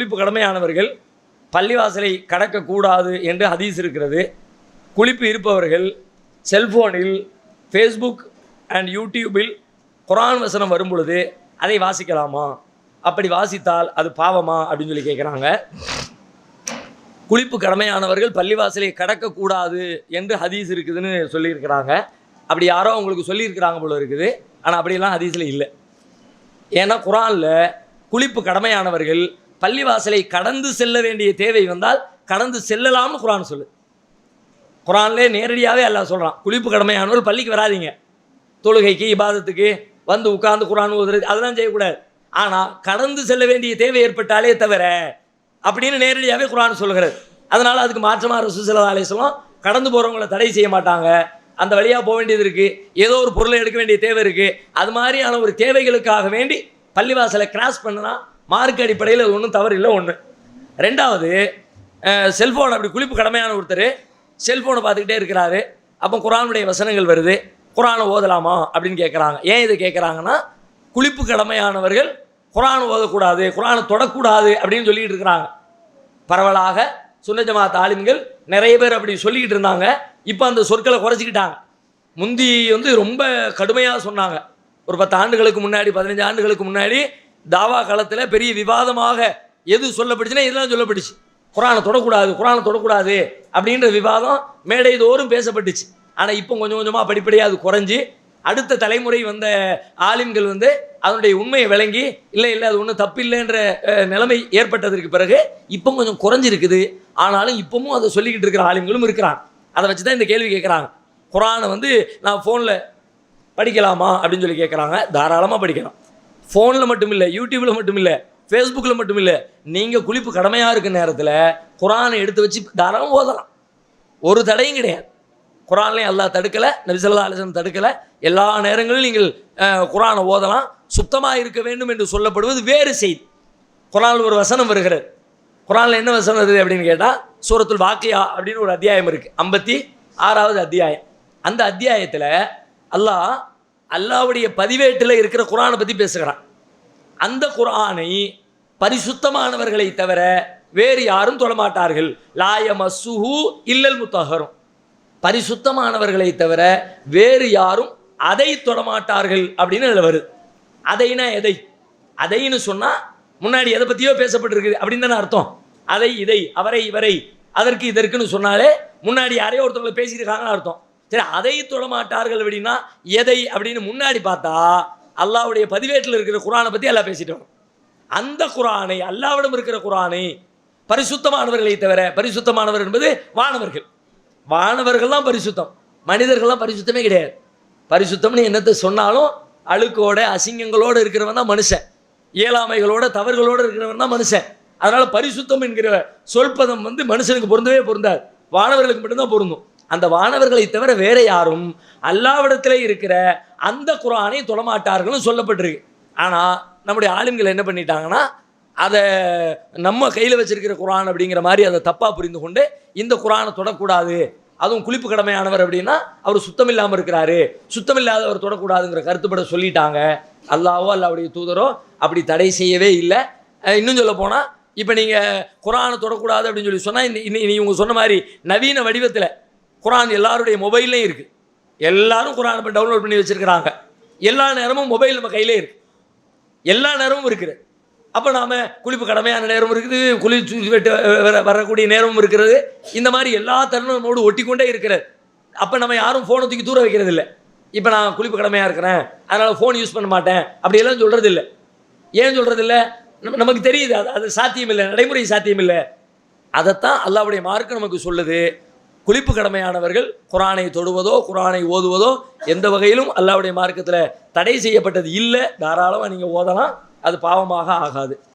குளிப்பு கடமையானவர்கள் பள்ளிவாசலை கடக்கக்கூடாது என்று ஹதீஸ் இருக்கிறது. குளிப்பு இருப்பவர்கள் செல்ஃபோனில் ஃபேஸ்புக் அண்ட் யூடியூபில் குரான் வசனம் வரும் பொழுது அதை வாசிக்கலாமா? அப்படி வாசித்தால் அது பாவமா? அப்படின்னு சொல்லி கேட்குறாங்க குளிப்பு கடமையானவர்கள் பள்ளிவாசலை கடக்கக்கூடாது என்று ஹதீஸ் இருக்குதுன்னு சொல்லியிருக்கிறாங்க. அப்படி யாரோ அவங்களுக்கு சொல்லியிருக்கிறாங்க போல இருக்குது. ஆனால் அப்படியெல்லாம் ஹதீஸில் இல்லை. ஏன்னா குரானில் குளிப்பு கடமையானவர்கள் பள்ளிவாசலை கடந்து செல்ல வேண்டிய தேவை வந்தால் கடந்து செல்லலாம்னு குரான் சொல்லு. குரான்லே நேரடியாகவே எல்லாம் சொல்கிறான் குளிப்பு கடமையானவர் பள்ளிக்கு வராதீங்க. தொழுகைக்கு இபாதத்துக்கு வந்து உட்கார்ந்து குரான் ஓதுறது அதெல்லாம் செய்யக்கூடாது. ஆனால் கடந்து செல்ல வேண்டிய தேவை ஏற்பட்டாலே தவிர அப்படின்னு நேரடியாகவே குரான் சொல்கிறது அதனால் அதுக்கு மாற்றமாக ரசூசல்லா அலிஸ்லாம் கடந்து போகிறவங்கள தடை செய்ய மாட்டாங்க. அந்த வழியாக போக வேண்டியது இருக்குது ஏதோ ஒரு பொருளை எடுக்க வேண்டிய தேவை இருக்குது அது மாதிரியான ஒரு தேவைகளுக்காக வேண்டி பள்ளிவாசலை கிராஸ் பண்ணுனா மார்க் அடிப்படையில் அது ஒன்றும் தவறு இல்லை ஒன்று ரெண்டாவது செல்ஃபோன் அப்படி குளிப்பு கடமையான ஒருத்தர் செல்ஃபோனை பார்த்துக்கிட்டே இருக்கிறாரு. அப்போ குரானுடைய வசனங்கள் வருது. குரானை ஓதலாமா அப்படின்னு கேட்குறாங்க ஏன் இது கேட்குறாங்கன்னா குளிப்பு கடமையானவர்கள் குரான் ஓதக்கூடாது குரானை தொடக்கூடாது அப்படின்னு சொல்லிட்டு இருக்கிறாங்க. பரவலாக சுன்னஜமா தாலிம்கள் நிறைய பேர் அப்படி சொல்லிக்கிட்டு இருந்தாங்க. இப்போ அந்த சொற்களை குறைச்சிக்கிட்டாங்க. முந்தி வந்து ரொம்ப கடுமையாக சொன்னாங்க. ஒரு பத்து ஆண்டுகளுக்கு முன்னாடி பதினஞ்சு ஆண்டுகளுக்கு முன்னாடி தாவா காலத்தில் பெரிய விவாதமாக எது சொல்லப்பட்டுச்சுன்னா இதெல்லாம் சொல்லப்பட்டுச்சு. குரானை தொடக்கூடாது குரானை தொடக்கூடாது அப்படின்ற விவாதம் மேடை தோறும் பேசப்பட்டுச்சு. ஆனால் இப்போ கொஞ்சம் கொஞ்சமாக படிப்படியாக அது குறைஞ்சி அடுத்த தலைமுறை வந்த ஆலிம்கள் வந்து அதனுடைய உண்மையை விளங்கி இல்லை இல்லை அது ஒன்றும் தப்பில்லைன்ற நிலைமை ஏற்பட்டதற்கு பிறகு இப்போ கொஞ்சம் குறைஞ்சிருக்குது. ஆனாலும் இப்பவும் அதை சொல்லிக்கிட்டு இருக்கிற ஆலிம்களும் இருக்கிறாங்க. அதை வச்சு தான் இந்த கேள்வி கேட்குறாங்க குரானை வந்து நான் ஃபோனில் படிக்கலாமா? அப்படின்னு சொல்லி கேட்குறாங்க தாராளமாக படிக்கலாம். ஃபோனில் மட்டும் இல்லை யூடியூப்பில் மட்டும் இல்லை ஃபேஸ்புக்கில் மட்டும் இல்லை நீங்கள் குளிப்பு கடமையாக இருக்க நேரத்தில் குரானை எடுத்து வச்சு தாராளம் ஓதலாம். ஒரு தடையும் கிடையாது. குரான்லையும் அல்லா தடுக்கலை நபிசல்லா அலிசன் தடுக்கலை. எல்லா நேரங்களிலும் நீங்கள் குரானை ஓதலாம். சுத்தமாக இருக்க வேண்டும் என்று சொல்லப்படுவது வேறு செய்தி. குரானில் ஒரு வசனம் வருகிறது. குரானில் என்ன வசனம் வருது அப்படின்னு கேட்டால் சூரத்துல் வாக்கியா அப்படின்னு ஒரு அத்தியாயம் இருக்குது ஐம்பத்தி ஆறாவது அத்தியாயம். அந்த அத்தியாயத்தில் அல்லாஹ் அல்லாவுடைய பதிவேட்டில் இருக்கிற குரானை பற்றி பேசுகிறான். அந்த குரானை பரிசுத்தமானவர்களை தவிர வேறு யாரும் தொடமாட்டார்கள் லாய மசுஹு இல்லல் முத்தகரும் பரிசுத்தமானவர்களை தவிர வேறு யாரும் அதை தொடமாட்டார்கள் அப்படின்னு அதில் வருது. அதைனா எதை? அதைன்னு சொன்னால் முன்னாடி எதை பற்றியோ பேசப்பட்டிருக்குது அப்படின்னு தானே அர்த்தம். அதை இதை அவரை இவரை அதற்கு இதற்குன்னு சொன்னாலே முன்னாடி யாரையோ ஒருத்தவங்களை பேசியிருக்காங்கன்னு அர்த்தம். சரி அதை தொடமாட்டார்கள் அப்படின்னா எதை அப்படின்னு முன்னாடி பார்த்தா அல்லாவுடைய பதிவேட்டில் இருக்கிற குரானை பற்றி எல்லாம் பேசிட்டு அந்த குரானை அல்லாவிடம் இருக்கிற குரானை பரிசுத்தமானவர்களை தவிர பரிசுத்தமானவர் என்பது வானவர்கள். வானவர்கள் தான் பரிசுத்தம். மனிதர்கள்லாம் பரிசுத்தமே கிடையாது. பரிசுத்தம்னு என்னத்தை சொன்னாலும் அழுக்கோட அசிங்கங்களோடு இருக்கிறவன் தான் மனுஷன். இயலாமைகளோட தவறுகளோடு இருக்கிறவன் தான் மனுஷன். அதனால் பரிசுத்தம் என்கிற சொல்பதம் வந்து மனுஷனுக்கு பொருந்தவே பொருந்தாது. வானவர்களுக்கு மட்டும்தான் பொருந்தும். அந்த வானவர்களை தவிர வேற யாரும் அல்லாவிடத்தில் இருக்கிற அந்த குரானை தொடமாட்டார்கள்னு சொல்லப்பட்டிருக்கு. ஆனால் நம்முடைய ஆளுங்கள் என்ன பண்ணிட்டாங்கன்னா அதை நம்ம கையில் வச்சிருக்கிற குரான் அப்படிங்கிற மாதிரி அதை தப்பாக புரிந்து கொண்டு இந்த குரானை தொடக்கூடாது. அதுவும் குளிப்பு கடமையானவர் அப்படின்னா அவர் சுத்தம் இல்லாமல் இருக்கிறாரு. சுத்தம் இல்லாதவர் தொடக்கூடாதுங்கிற கருத்துப்பட சொல்லிட்டாங்க. அல்லாவோ அல்லாவுடைய தூதரோ அப்படி தடை செய்யவே இல்லை. இன்னும் சொல்ல போனால் இப்போ நீங்கள் குரானை தொடக்கூடாது அப்படின்னு சொல்லி சொன்னால் இன்னி நீ இவங்க சொன்ன மாதிரி நவீன வடிவத்தில் குரான் எல்லாருடைய மொபைல்லையும் இருக்குது எல்லாரும் குரான் இப்போ டவுன்லோட் பண்ணி வச்சுருக்கிறாங்க. எல்லா நேரமும் மொபைல் நம்ம கையிலே இருக்குது எல்லா நேரமும் இருக்குது அப்போ நாம் குளிப்பு கடமையான நேரமும் இருக்குது குளி வெட்டு வர- வரக்கூடிய நேரமும் இருக்கிறது. இந்த மாதிரி எல்லா தருணமோடு ஒட்டிக்கொண்டே ஒட்டி கொண்டே இருக்கிறது. அப்போ நம்ம யாரும் ஃபோனை தூக்கி தூர வைக்கிறது இல்லை இப்போ நான் குளிப்பு கடமையாக இருக்கிறேன். அதனால் ஃபோன் யூஸ் பண்ண மாட்டேன். அப்படியெல்லாம் சொல்கிறது இல்லை ஏன் சொல்கிறது இல்லை நம்ம நமக்கு தெரியுது. அது அது சாத்தியம் இல்லை நடைமுறை சாத்தியம் இல்லை அதைத்தான் அல்லாவுடைய மார்க்கு நமக்கு சொல்லுது. குளிப்பு கடமையானவர்கள் குரானை தொடுவதோ குரானை ஓதுவதோ எந்த வகையிலும் அல்லாவுடைய மார்க்கத்தில் தடை செய்யப்பட்டது இல்லை. தாராளமாக நீங்கள் ஓதலாம். அது பாவமாக ஆகாது.